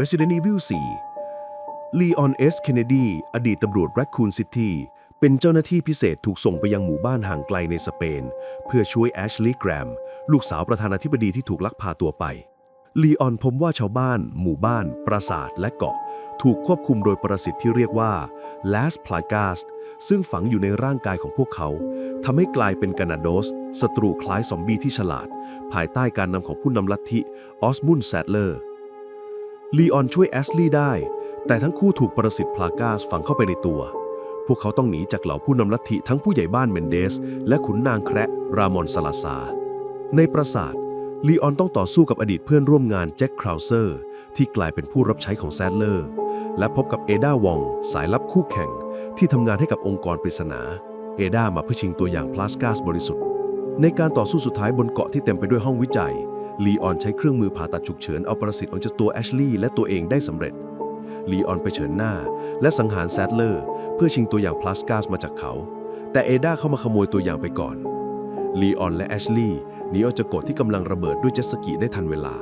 Resident Evil 4 ลีออนเอสเคนเนดีอดีตตำรวจแรคคูนซิตี้เป็นเจ้าหน้าที่พิเศษถูกส่งไปยังหมู่บ้านห่างไกลในสเปน เพื่อช่วยแอชลีย์แกรม ลูกสาวประธานาธิบดีที่ถูกลักพาตัวไปลีออนพบว่าชาวบ้าน หมู่บ้าน ปราสาท และเกาะ ถูกควบคุมโดยปรสิตที่เรียกว่า Las Plagas ซึ่งฝังอยู่ในร่างกายของพวกเขาทำให้กลายเป็นกานาโดสศัตรูคล้ายซอมบี้ที่ฉลาด ภายใต้การนำของผู้นำลัทธิออสมุนแซดเลอร์ ลีออนช่วยแอสลีย์ได้ แต่ทั้งคู่ถูกปรสิตพลากาสฝังเข้าไปในตัว พวกเขาต้องหนีจากเหล่าผู้นำลัทธิทั้งผู้ใหญ่บ้านเมนเดส และขุนนางแคระรามอนซาลาซา ในปราสาทลีออนต้องต่อสู้กับอดีตเพื่อนร่วมงานแจ็คคราวเซอร์ ที่กลายเป็นผู้รับใช้ของแซดเลอร์ และพบกับเอดาวอง สายลับคู่แข่ง ที่ทำงานให้กับองค์กรปริศนา เอดามาเพื่อชิงตัวอย่างพลาสกาสบริสุทธิ์ ในการต่อสู้สุดท้ายบนเกาะที่เต็มไปด้วยห้องวิจัย ลีออนใช้เครื่องมือผ่าตัดฉุกเฉินเอาประสิทธิ์ออกจากตัวแอชลีย์และตัวเองได้สำเร็จ ลีออนไปเฉินหน้า และสังหารแซดเลอร์ เพื่อชิงตัวอย่างพลาสกาสมาจากเขา แต่เอดาเข้ามาขโมยตัวอย่างไปก่อน ลีออนและแอชลีย์หนีออกจากโกดที่กำลังระเบิดด้วยเจ็ตสกีได้ทันเวลา